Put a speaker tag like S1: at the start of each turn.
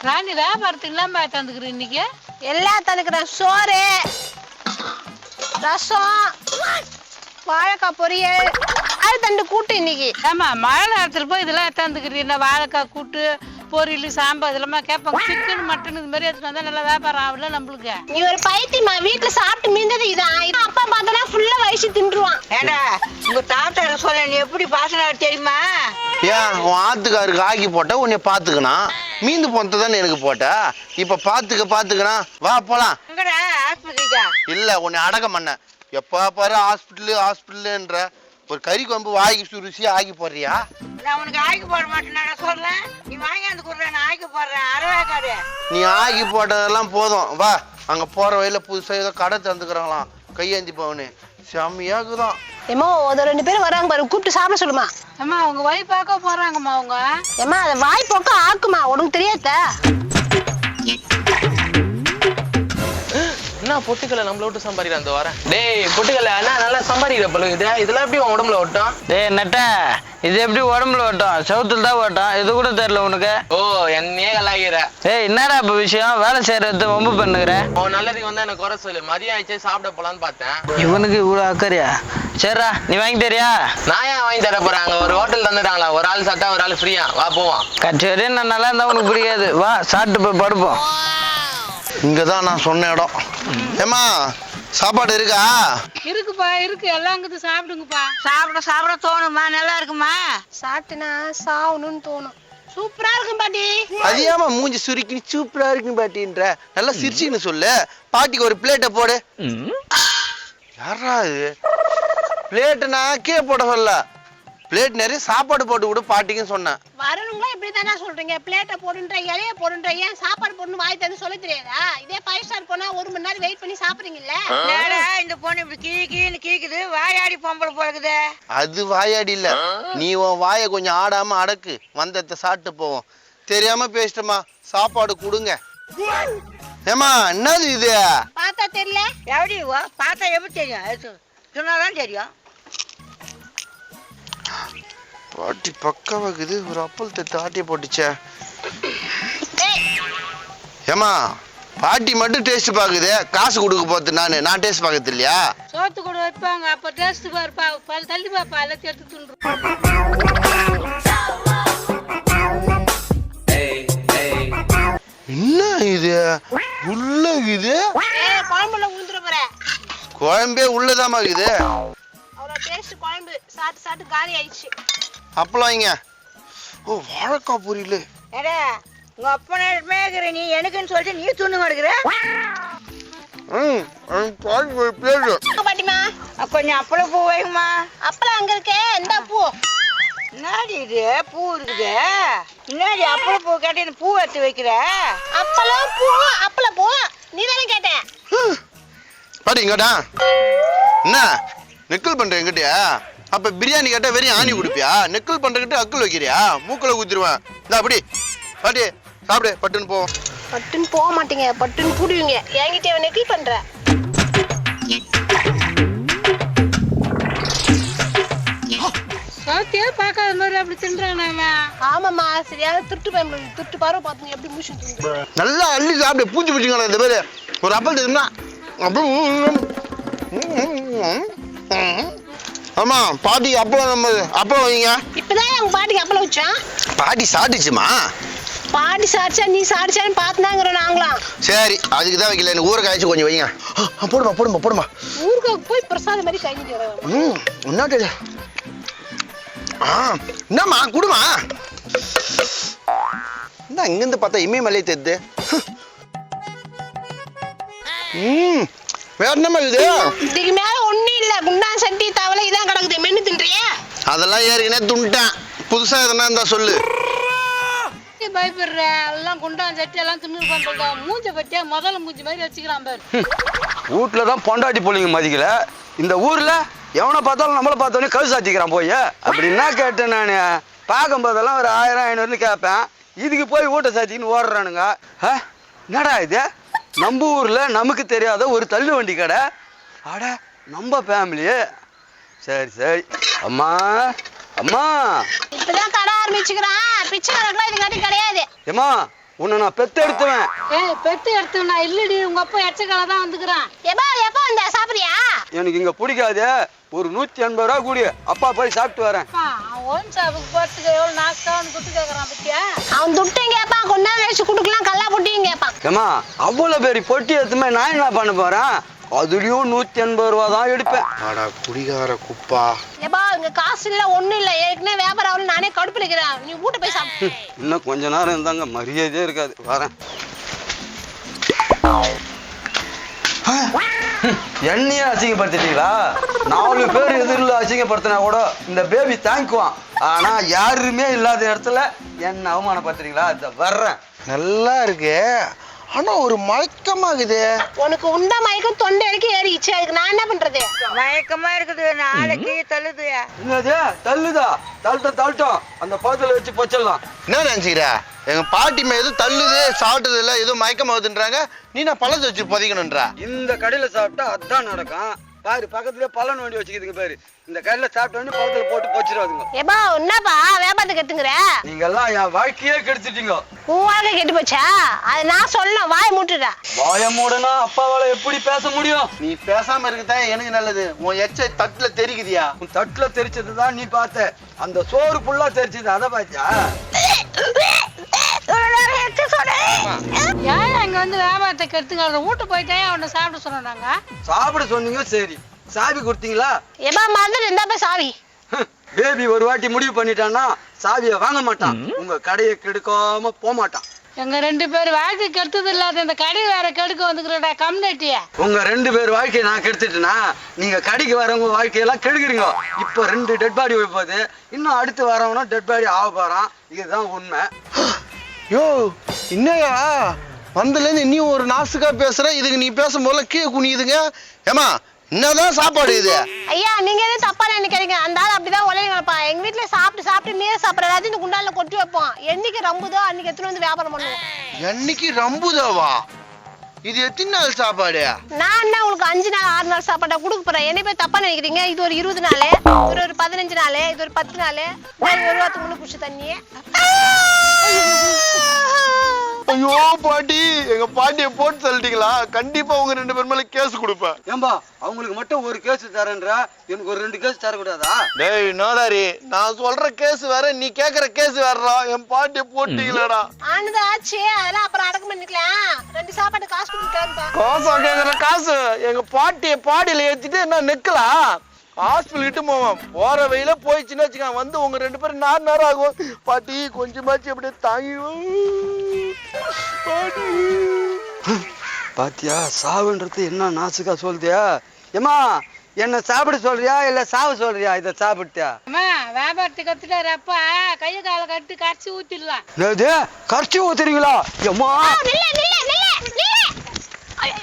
S1: ராணி வியாபாரத்துக்கு இல்லாம தந்துக்கிறேன் இன்னைக்கு?
S2: எல்லாம் தந்துக்கிற சோறு ரசம் வாழைக்காய் பொரியல் அது தண்டு கூட்டு இன்னைக்கு.
S1: ஆமா மழை நேரத்துல போய் இதெல்லாம் தந்துக்கிறீங்க வாழைக்காய் கூட்டு பொரியல் சாம்பார் இதெல்லாம் கேட்பாங்க சிக்கன் மட்டன் இது மாதிரி எடுத்துட்டு வந்தா நல்லா வியாபாரம் ஆகல நம்மளுக்கு?
S2: நீ ஒரு பைத்தியமா வீட்டுல சாப்பிட்டு மீந்தது இதான் இதான் அப்பா பார்த்தனா ஃபுல்லா வயசு தின்றுவான்.
S3: ஏண்டா உங்க தாத்தா சொல்ல நீ எப்படி பாசனார் தெரியுமா?
S4: ஏன் உன் ஆத்துக்காருக்கு ஆக்கி போட்ட உன்னை பார்த்துக்கணும் மீந்து போனது தானே எனக்கு போட்ட. இப்ப பார்த்துக்க பார்த்துக்கணும் வா போலாம்.
S3: எங்கடா
S4: இல்ல உன்னை அடக்கம் பண்ண எப்ப பாரு ஹாஸ்பிட்டலு ஹாஸ்பிட்டலுன்ற ஒரு கறி கொம்பு வாய்க்கு ருசி ஆக்கி போடுறியா?
S3: நான் உனக்கு ஆய்க்கு போட மாட்டேன் சொல்றேன். நீ வாங்கியாந்து கொடுறேன் நான் ஆய்க்கு போடுறேன்.
S4: நீ ஆக்கி போட்டதெல்லாம் போதும். வா அங்க போற வழியில புதுசா ஏதோ கடை தந்துக்கிறாங்களாம் கையேந்தி பவனு. செம்மையாக்குதான்
S2: ஏமோ ஒரு ரெண்டு பேரும் வராங்க பாரு. கூப்பிட்டு சாப்பிட சொல்லுமா.
S1: அம்மா அவங்க வழி பார்க்க போறாங்கம்மா அவங்க.
S2: ஏமா அதை வாய் பக்கம் ஆக்குமா. உனக்கு தெரியாத?
S5: என்ன பொட்டுக்கலை நம்மள விட்டு சம்பாதிக்கிற அந்த வாரம்? டேய் பொட்டுக்கலை அண்ணா நல்லா சம்பாதிக்கிற போல இது. இதெல்லாம் எப்படி உன் உடம்புல ஓட்டும்
S6: டேய் நட்ட. இது எப்படி உடம்புல ஓட்டும் செவுத்துல தான் ஓட்டும் இது கூட தெரியல உனக்கு.
S5: ஓ என்னையே கலாகிற
S6: ஏய் என்னடா இப்ப விஷயம்? வேலை செய்யறது ரொம்ப பண்ணுகிற?
S5: உன் நல்லதுக்கு வந்தா எனக்கு குறை சொல்லு. மதியம் ஆயிடுச்சு சாப்பிட போலான்னு பார்த்தேன்.
S6: இவனுக்கு இவ்வளோ அக்கறையா? சரிடா நீ வாங்கி தரியா?
S5: நான் ஏன் வாங்கி தர போறேன்? அங்க ஒரு ஹோட்டல் தந்துட்டாங்களா? ஒரு ஆள் சாப்பிட்டா ஒரு ஆள் ஃப்ரீயா வா போவோம்.
S6: கட்சி வரையும் நான் நல்லா இருந்தா உனக்கு பிடிக்காது வா சாப்பிட்டு போய் படுப்போம்.
S4: இங்கதான் நான் சொன்ன இடம். ஏமா சாப்பாடு இருக்கா?
S1: இருக்குப்பா இருக்கு. எல்லாம் அங்கிட்டு சாப்பிடுங்கப்பா.
S3: சாப்பிட சாப்பிட தோணுமா? நல்லா இருக்குமா?
S2: சாப்பிட்டுனா சாவணும்னு தோணும். சூப்பரா இருக்கும் பாட்டி.
S4: அது ஏமா மூஞ்சி சுருக்கி சூப்பரா இருக்கு பாட்டின்ற. நல்லா சிரிச்சின்னு சொல்லு. பாட்டிக்கு ஒரு பிளேட்டை போடு. யாரா இது பிளேட்டு நான் கீழே போட சொல்ல. பிளேட் நிறைய சாப்பாடு போட்டு விடு பாட்டிக்கும் சொன்னேன்
S2: வரணுங்களா இப்படி தானே சொல்றீங்க. பிளேட்டை போடுன்ற இலைய போடுன்ற ஏன் சாப்பாடு போடணும் வாய் தந்து சொல்ல தெரியாதா? இதே ஃபைவ் ஸ்டார் போனா ஒரு மணி நேரம் வெயிட் பண்ணி சாப்பிடுறீங்கல்ல?
S3: என்னடா இந்த பொண்ணு இப்படி கீ கீன்னு கீக்குது? வாயாடி பொம்பளை போலக்குது.
S4: அது வாயாடி இல்ல. நீ உன் வாயை கொஞ்சம் ஆடாம அடக்கு. வந்தத்தை சாப்பிட்டு போவோம். தெரியாம பேசிட்டமா. சாப்பாடு கொடுங்க. ஏமா என்னது இது?
S2: பார்த்தா தெரியல.
S3: எப்படி வா பார்த்தா எப்படி தெரியும்? சொன்னாதான் தெரியும்.
S4: பாட்டி பக்கவாக்குது ஒரு அப்பல் தட்டு போட்டுச்சே. ஏமா பாட்டி மட்டும் டேஸ்ட் பாக்குது? காசு கொடுக்க போறது நானு நான் டேஸ்ட் பாக்குறது இல்லையா?
S1: சோத்து கூட வைப்பாங்க அப்ப டேஸ்ட் பாருப்பா பல் தள்ளி பாப்பா எல்லாத்தையும் எடுத்து துண்டுரும்
S4: என்ன இது? உள்ள இது
S2: குழம்புல போற.
S4: குழம்பே உள்ளதாமா இருக்குது.
S2: அவ்வளோ டேஸ்ட் குழம்பு சாப்பிட்டு சாப்பிட்டு காலி ஆயிடுச்சு.
S4: அப்பளம் வைங்க. ஓ வாழைக்காய் பொரியல்.
S3: ஏடா உங்க அப்பனமே இருக்கிற நீ எனக்குன்னு சொல்லிட்டு நீ துண்ணு மாடுக்கிற
S4: ம்
S2: பாட்டிமா
S3: கொஞ்சம் அப்பளம் பூ வைக்குமா
S2: அப்பளம் அங்க இருக்கே இந்த பூ.
S3: என்னடி இது? பூ இருக்குது. என்னடி அப்பளம் பூ கேட்டு இந்த பூ எடுத்து வைக்கிற?
S2: அப்பளம் பூ அப்பளம் பூ. நீ தானே கேட்டேன்
S4: பாட்டி இங்கடா. என்ன? நெக்கல் பண்ற எங்கிட்டயா அப்ப பிரியாணி கேட்டா வெறும் ஆணி குடிப்பியா? நெக்கல் பண்றகிட்ட அக்கல் வைக்கிறியா? மூக்குல குத்திருவேன். இந்த அப்படி. பாட்டி சாப்பிடு. பட்டுன்னு போ.
S2: பட்டுன்னு போக மாட்டீங்க. பட்டுன்னு கூடுவீங்க என்கிட்ட நெக்கில் பண்ற.
S1: சோத்தையே பார்க்காத மாதிரி அப்படி தின்றான் அவன்.
S2: ஆமாம்மா. சரியான திருட்டு பயன்படுது திருட்டு பார்வை பார்த்துங்க எப்படி மூச்சு தூங்குது.
S4: நல்லா அள்ளி சாப்பிடு. பூச்சி பூச்சிங்களா இந்த பேரு? ஒரு அப்பல் தெரியுமா ஆமா பாட்டி அப்பளம் நம்ம அப்பளம் வைங்க.
S2: இப்பதான் எங்க பாட்டிக்கு அப்பளம் வச்சான்
S4: பாட்டி சாப்பிட்டுச்சுமா?
S2: பாட்டி சாடிச்சா நீ சாடிச்சான்னு பார்த்துனாங்கிறோம் நாங்களாம்.
S4: சரி அதுக்கு தான் வைக்கல. எனக்கு ஊற காய்ச்சி கொஞ்சம் வைங்க. போடுமா போடுமா போடுமா.
S2: ஊருக்கு போய் பிரசாதம் மாதிரி வரேன்
S4: ம் என்ன ஆ என்னம்மா குடுமா. என்ன இங்கிருந்து பார்த்தா இமயமலையே தெரியுது ம் வேற என்னம்மா இது?
S2: இதுக்கு மேல இல்ல குண்டா சட்டி தவளை இதான் கிடக்குது. மென்னு தின்றியா?
S4: அதெல்லாம் ஏற்கனவே துண்டுட்டேன் புதுசா எதனா இருந்தா சொல்லு.
S1: பயப்படுற? எல்லாம் குண்டான் சட்டி எல்லாம் தின்னு பண்றதா மூஞ்ச பட்டியா முதல்ல மூஞ்சி மாதிரி வச்சுக்கிறான் பாரு.
S6: வீட்டுல தான் பொண்டாட்டி பிள்ளைங்க மதிக்கல. இந்த ஊர்ல எவனை பார்த்தாலும் நம்மளை பார்த்தோன்னே கழு சாத்திக்கிறான் போய். அப்படின்னா கேட்டேன் நான்? பார்க்கும் போதெல்லாம் ஒரு ஆயிரம் ஐநூறுன்னு கேட்பேன். இதுக்கு போய் வீட்டை சாத்திக்கின்னு ஓடுறானுங்க. என்னடா இது? நம்ம ஊர்ல நமக்கு தெரியாத ஒரு தள்ளு வண்டி கடை. அட நம்ம ஃபேமிலி சரி சரி. அம்மா அம்மா.
S2: இப்பதான் கடை ஆரம்பிச்சுக்கிறான். பிச்சைக்காரர்களா இது காட்டி கிடையாது.
S6: ஏம்மா உன்னை நான் பெத்து எடுத்துவேன்
S1: ஏய் பெட்டு எடுத்துனா இல்லடி உங்க அப்பா எச்சக்கால தான் வந்துக்கிறான்.
S2: எப்பா எப்போ வந்த? சாப்பிடுறியா?
S6: எனக்கு இங்க பிடிக்காது. ஒரு நூத்தி எண்பது ரூபா கூடி. அப்பா போய் சாப்பிட்டு வரேன்.
S1: அப்பா அவன் ஓன் ஷாப்புக்கு போறதுக்கு எவ்வளவு நாஸ்கான்னு குட்டு கேக்குறான் பத்தியா?
S2: அவன் துட்டையும் கேட்பான் கொஞ்ச நேரம் கழிச்சு கொடுக்கலாம் கல்லா பொட்டியும் கேட்பான்
S6: ஏமா அவ்வளோ பெரிய பொட்டி எடுத்துமே நான் என்ன பண்ண போறேன்? அதுலயும் நூத்தி எண்பது ரூபா தான் எடுப்பேன்.
S4: ஆடா குடிகார குப்பா.
S2: எப்பா இங்க காசு இல்ல ஒண்ணும் இல்ல. ஏற்கனவே வியாபாரம் ஆகல நானே கடுப்பு இருக்கிறேன் நீ வீட்டு போய் சாப்பிடு.
S6: இன்னும் கொஞ்ச நேரம் இருந்தாங்க மரியாதையே இருக்காது. வரேன். என்னையே அசிங்கப்படுத்திட்டீங்களா? நாலு பேர் எதிரில் அசிங்கப்படுத்தினா கூட இந்த பேபி தாங்கிக்குவான். ஆனா யாருமே இல்லாத இடத்துல என்ன அவமானப்படுத்துறீங்களா? இந்த வர்றேன்.
S4: நல்லா இருக்கு. ஆனா ஒரு மயக்கமாகுதே.
S2: உனக்கு உண்ட மயக்கம் தொண்டை வரைக்கும் ஏறிச்சு அதுக்கு நான் என்ன பண்றது?
S3: மயக்கமா இருக்குது. நாளைக்கு தள்ளுது.
S6: என்னது? தள்ளுதா? தள்ளட்டும் தள்ளட்டும் அந்த பழத்துல வச்சு பொச்சிடலாம்.
S4: என்ன நினைச்சுக்கிற? எங்க பாட்டி எது தள்ளுது சாப்பிட்டது இல்ல ஏதோ மயக்கமாகுதுன்றாங்க. நீ நான் பழத்தை வச்சு புதைக்கணுன்றா
S6: இந்த கடையில சாப்பிட்டா அதான் நடக்கும். பாரு பக்கத்துலயே பழம் வண்டி வச்சுக்கிதுங்க பாரு. இந்த கடையில சாப்பிட்ட உடனே பழத்துல போட்டு பொச்சிடாதுங்க
S2: எப்பா என்னப்பா வியாபாரத்துக்கு எடுத்துங்கிற
S6: நீங்க எல்லாம் என் வாழ்க்கையே கெடுத்துட்டீங்க.
S2: உன் வாழ்க்கை கெட்டு போச்சா? அது நான் சொல்லணும் வாய் மூட்டுடா.
S6: வாய மூடனா அப்பாவால எப்படி பேச முடியும்?
S4: நீ பேசாம இருக்கதான் எனக்கு நல்லது. உன் எச்ச தட்டுல தெரிக்குதியா?
S6: உன் தட்டுல தெரிச்சது தான் நீ பார்த்த. அந்த சோறு ஃபுல்லா தெரிச்சது அதை பாத்தியா
S1: வந்து வியாபாரத்தை கெடுத்துங்க வீட்டு போயிட்டே அவனை சாப்பிட சொன்னாங்க.
S6: சாப்பிட சொன்னீங்க சரி. சாவி கொடுத்தீங்களா?
S2: எப்பா மறந்துட்டு இருந்தா போய் சாவி.
S6: பேபி ஒரு வாட்டி முடிவு பண்ணிட்டான்னா சாவியை வாங்க மாட்டான். உங்க கடையை கெடுக்காம போக மாட்டான்.
S1: எங்க ரெண்டு பேர் வாழ்க்கை கெடுத்தது இல்லாத இந்த கடை வேற கெடுக்க வந்துக்கிறடா கம்யூனிட்டிய.
S6: உங்க ரெண்டு பேர் வாழ்க்கையை நான் கெடுத்துட்டேனா நீங்க கடைக்கு வரவங்க வாழ்க்கையெல்லாம் கெடுக்குறீங்க. இப்போ ரெண்டு டெட் பாடி போகுது. இன்னும் அடுத்து வரவனும் டெட் பாடி ஆக போறான். இதுதான் உண்மை.
S4: யோ என்னையா? வந்ததுலேருந்து நீ ஒரு நாசுக்கா பேசுற இதுக்கு நீ பேசும்போது கீழே குனியுதுங்க. ஏமா என்னதான் சாப்பாடு இது?
S2: ஐயா நீங்க எதுவும் தப்பா நினைக்கிறீங்க அந்த ஆள் அப்படிதான் உலகம் கிடப்பான் எங்க வீட்டுல சாப்பிட்டு சாப்பிட்டு மீற சாப்பிட்ற எல்லாத்தையும் இந்த குண்டால கொட்டி வைப்போம். என்னைக்கு ரம்புதோ அன்னைக்கு எடுத்துட்டு வந்து வியாபாரம் பண்ணுவோம்.
S4: என்னைக்கு ரம்புதாவா? இது எத்தனை நாள் சாப்பாடு?
S2: நான் என்ன உங்களுக்கு அஞ்சு நாள் ஆறு நாள் சாப்பாடா கொடுக்க போறேன்? என்ன போய் தப்பா நினைக்கிறீங்க? இது ஒரு இருபது நாள் இது ஒரு பதினஞ்சு நாள் இது ஒரு பத்து நாள். ஒரு வாரத்துக்கு முன்ன குடிச்ச தண்ணியே.
S4: ஐயோ பாட்டி. எங்க பாட்டியை போட்டு சொல்லிட்டீங்களா கண்டிப்பா உங்க ரெண்டு பேர் மேல கேஸ் கொடுப்பேன்.
S6: ஏம்பா அவங்களுக்கு மட்டும் ஒரு கேஸ் தரேன்றா? எனக்கு ஒரு ரெண்டு கேஸ் தரக்கூடாதா?
S4: டேய் நோதாரி நான் சொல்ற கேஸ் வேற நீ கேக்குற கேஸ் வேறடா. என் பாட்டியை போட்டீங்களாடா.
S2: ஆனது ஆச்சு அதெல்லாம் அப்புறம் அடக்கம் பண்ணிக்கலாம். ரெண்டு சாப்பாடு காசு கொடுத்து கிளம்பா
S4: காசா கேக்குற காசு? எங்க பாட்டியை பாடியில ஏத்திட்டு என்ன நிக்கலாம் ஹாஸ்பிட்டல் கிட்ட போவோம். போற வழியில போயிடுச்சுன்னு வச்சுக்க வந்து உங்க ரெண்டு பேரும் நாலு நேரம் ஆகும். பாட்டி கொஞ்சமாச்சு அப்படியே தாங்கி பாட்டி
S6: பாத்தியா சாவுன்றது என்ன நாசுக்கா சொல்றியா? ஏமா என்ன சாப்பிட சொல்றியா இல்ல சாவு சொல்றியா இத சாப்பிட்டியா?
S1: அம்மா வியாபாரத்தை கத்துட்டாரு அப்பா கையை காலை கட்டி கரைச்சி ஊத்திடலாம்.
S6: கரைச்சி ஊத்துறீங்களா?
S2: நில்ல.